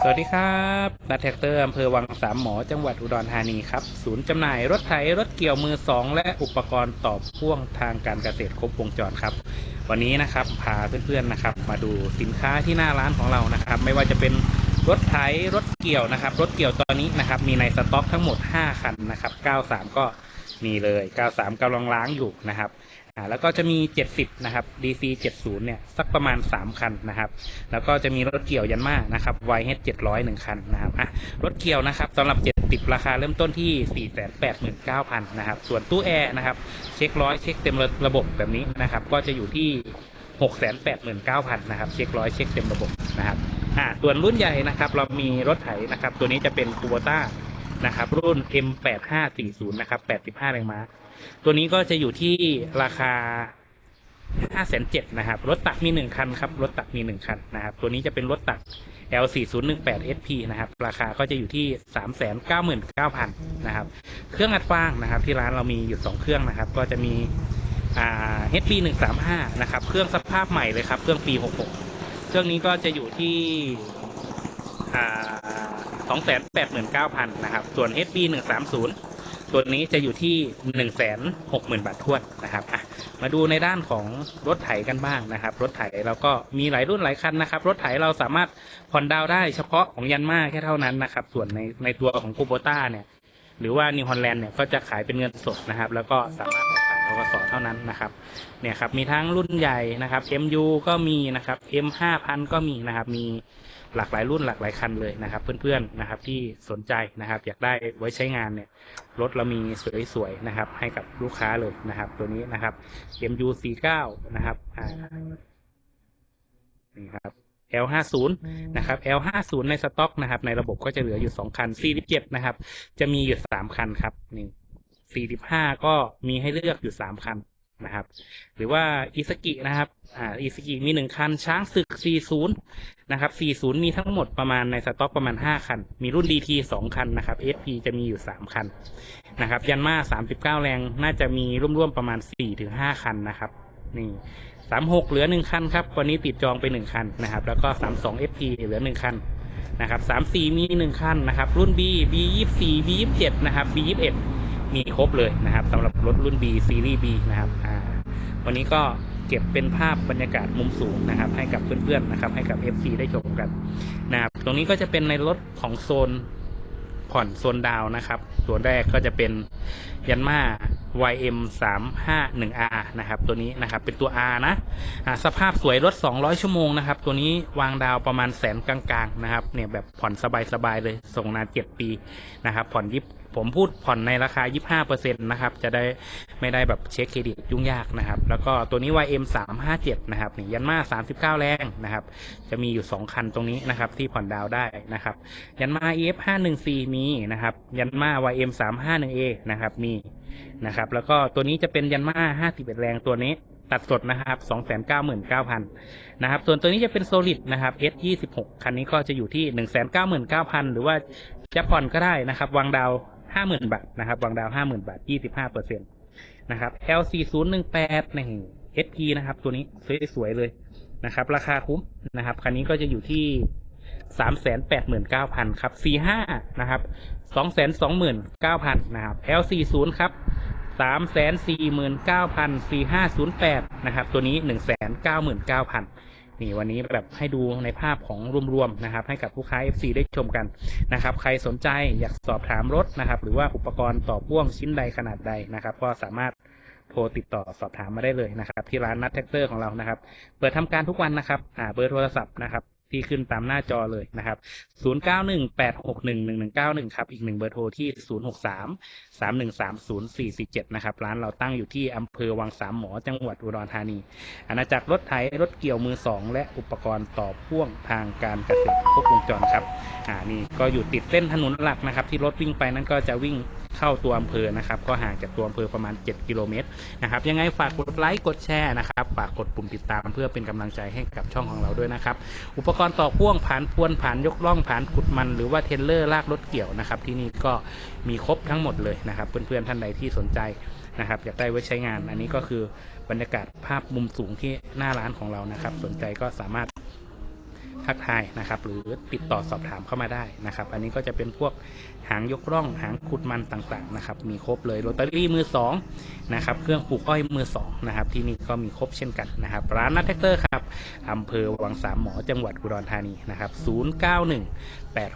สวัสดีครับนัทแท็กเตอร์อำเภอวังสามหมอจังหวัดอุดรธานีครับ ศูนย์จำหน่ายรถไถรถเกี่ยวมือสองและอุปกรณ์ต่อพ่วงทางการเกษตรครบวงจรครับ วันนี้นะครับพาเพื่อนๆนะครับ มาดูสินค้าที่หน้าร้านของเรานะครับ ไม่ว่าจะเป็นรถไถรถเกี่ยวนะครับ รถเกี่ยวตอนนี้นะครับ มีในสต็อกทั้งหมด 5 คันนะครับ 93 ก็มีเลย 93กำลังล้างอยู่นะครับ อ่าแล้วก็จะมี 70 นะครับ DC 70 เนี่ย สักประมาณ 3 คันนะครับ แล้วก็จะมีรถเกี่ยวยันมานะครับ YH 700 1 คันนะครับอะรถเกี่ยวนะครับสำหรับ 70 ราคาเริ่มต้นที่ 489,000 นะครับ ส่วนตู้แอร์นะครับ เช็คร้อยเช็คเต็มระบบแบบนี้นะครับ ก็จะอยู่ที่ 689,000 นะครับ เช็คร้อยเช็คเต็มระบบนะครับอ่าส่วนรุ่นใหญ่นะครับ เรามีรถไถนะครับ ตัวนี้จะเป็น Kubota นะครับ รุ่น M8540 นะครับ 85 แรงม้า ตัวนี้ก็จะอยู่ที่ราคา5 7 0 0 0นเจ็ดนะครับ รถตักมี1คันครับ รถตักมี1คันนะครับ ตัวนี้จะเป็นรถตัก L4018SP นะครับ ราคาก็จะอยู่ที่399,000นเก้าพันนะครับ เครื่องอัดฟางนะครับ ที่ร้านเรามีอยู่2เครื่องนะครับ ก็จะมีอ่า HP 135นะครับ เครื่องสภาพใหม่เลยครับ เครื่องปี66เครื่องนี้ก็จะอยู่ที่อ่า289,000นะครับ ส่วน HP 130 ตัวนี้จะอยู่ที่1นึ่งแสนหกหมื่นบาททวนนะครับมาดูในด้านของรถไถกันบ้างนะครับ รถไถเราก็มีหลายรุ่นหลายคันนะครับ รถไถเราสามารถผ่อนดาวได้เฉพาะของยันมาแค่เท่านั้นนะครับ ส่วนในในตัวของคูโบต้าเนี่ย หรือว่านิวฮอลแลนด์เนี่ยก็จะขายเป็นเงินสดนะครับ แล้วก็สามารถ กผ่านทกสเท่านั้นนะครับเนี่ยครับมีทั้งรุ่นใหญ่นะครับ MU ก็มีนะครับ M 5 0 0ก็มีนะครับ มีหลากหลายรุ่นหลากหลายคันเลยนะครับ เพื่อนๆนะครับที่สนใจนะครับ อยากได้ไว้ใช้งานเนี่ยรถเรามีสวยๆนะครับ ให้กับลูกค้าเลยนะครับ ตัวนี้นะครับ MU 49นะครับอ่านี่ครับ L50 นะครับ L50 ในสต็อกนะครับ ในระบบก็จะเหลืออยู่ 2 คัน 47 นะครับ จะมีอยู่ 3 คันครับนี่ 45 ก็มีให้เลือกอยู่ 3 คันนะครับ หรือว่าอิสกินะครับอ่าอิสกิมี 1 คัน ช้างศึก 40 นะครับ 40 มีทั้งหมดประมาณในสต็อกประมาณ 5 คัน มีรุ่น DT 2 คันนะครับ SP จะมีอยู่ 3 คันนะครับ ยันมา 39 แรงน่าจะมีร่วมๆประมาณ 4-5 คันนะครับ นี่36เหลือ1คันครับ วันนี้ติดจองไป1คันนะครับ แล้วก็32 FP เหลือ1คันนะครับ34มี1คันนะครับ รุ่น B B 24 B 27นะครับ B 21 มีครบเลยนะครับสำหรับรถรุ่น B ซีรีส์ B นะครับวันนี้ก็เก็บเป็นภาพบรรยากาศมุมสูงนะครับ ให้กับเพื่อนๆนะครับ ให้กับ FC ได้ชมกันนะครับ ตรงนี้ก็จะเป็นในรถของโซนผ่อนโซนดาวนะครับ ตัวแรกก็จะเป็นยันมา YM 3 5 1 R นะครับ ตัวนี้นะครับ เป็นตัว R นะอ่าสภาพสวยรถ 200 ชั่วโมงนะครับ ตัวนี้วางดาวประมาณแสนกลางๆนะครับ เนี่ยแบบผ่อนสบายๆเลย ส่งนาน 7 ปีนะครับ ผ่อนยิบผมพูดผ่อนในราคา 25%นะครับ จะได้ไม่ได้แบบเช็คเครดิตยุ่งยากนะครับ แล้วก็ตัวนี้ YM 357นะครับนี่ยันมา 39 แรงนะครับ จะมีอยู่ 2 คันตรงนี้นะครับ ที่ผ่อนดาวได้นะครับ ยันมา EF 514มีนะครับ ยันมา YM 351A นะครับ มี นะครับ แล้วก็ตัวนี้จะเป็นยันมา51แรงตัวนี้ตัดสดนะครับ299,000นะครับ ส่วนตัวนี้จะเป็นโซลิดนะครับ S26 คันนี้ก็จะอยู่ที่199,000หรือว่าจะผ่อนก็ได้นะครับ วางดาว50,000บาทนะครับ วางดาว50,000บาท25%นะครับ L4018 นี่ SP นะครับ ตัวนี้สวยๆเลยนะครับ ราคาคุ้มนะครับ คันนี้ก็จะอยู่ที่ 389,000ครับ45นะครับ229,000นเก้าพันนะครับ L40 ครับ349,4508นะครับ ตัวนี้199,000นี่วันนี้แบบให้ดูในภาพของรวมๆนะครับ ให้กับลูกค้า FC ได้ชมกันนะครับ ใครสนใจอยากสอบถามรถนะครับ หรือว่าอุปกรณ์ต่อพ่วงชิ้นใดขนาดใดนะครับ ก็สามารถโทรติดต่อสอบถามมาได้เลยนะครับ ที่ร้านนัทแท็กเตอร์ของเรานะครับ เปิดทำการทุกวันนะครับ อ่าเบอร์โทรศัพท์นะครับ ที่ขึ้นตามหน้าจอเลยนะครับ 0918611191 ครับ อีกหนึ่งเบอร์โทรที่ 063-3130447 นะครับ ร้านเราตั้งอยู่ที่อำเภอวังสามหมอ จังหวัดอุดรธานี อาณาจักรรถไถรถเกี่ยวมือสองและอุปกรณ์ต่อพ่วงทางการเกษตรครบวงจรครับ อ่า นี่ก็อยู่ติดเส้นถนนหลักนะครับ ที่รถวิ่งไปนั้นก็จะวิ่ง เข้าตัวอำเภอนะครับ ก็ห่างจากตัวอำเภอประมาณ 7 กิโลเมตรนะครับ ยังไงฝากกดไลค์กดแชร์นะครับฝากกดปุ่มติดตามเพื่อเป็นกำลังใจให้กับช่องของเราด้วยนะครับ อุปกรณ์ต่อพ่วงผ่านพวนผ่านยกล่องผ่านขุดมันหรือว่าเทรลเลอร์ลากรถเกี่ยวนะครับ ที่นี่ก็มีครบทั้งหมดเลยนะครับ เพื่อนๆท่านใดที่สนใจนะครับอยากได้ไว้ใช้งานอันนี้ก็คือบรรยากาศภาพมุมสูงที่หน้าร้านของเรานะครับ สนใจก็สามารถ ทักทายนะครับ หรือติดต่อสอบถามเข้ามาได้นะครับ อันนี้ก็จะเป็นพวกหางยกร่องหางขุดมันต่างๆนะครับ มีครบเลยโรตารี่มือสองนะครับ เครื่องปลูกอ้อยมือสองนะครับ ที่นี่ก็มีครบเช่นกันนะครับ ร้านนัทแท็กเตอร์ครับอำเภอวังสามหมอจังหวัดอุดรธานีนะครับ 091 8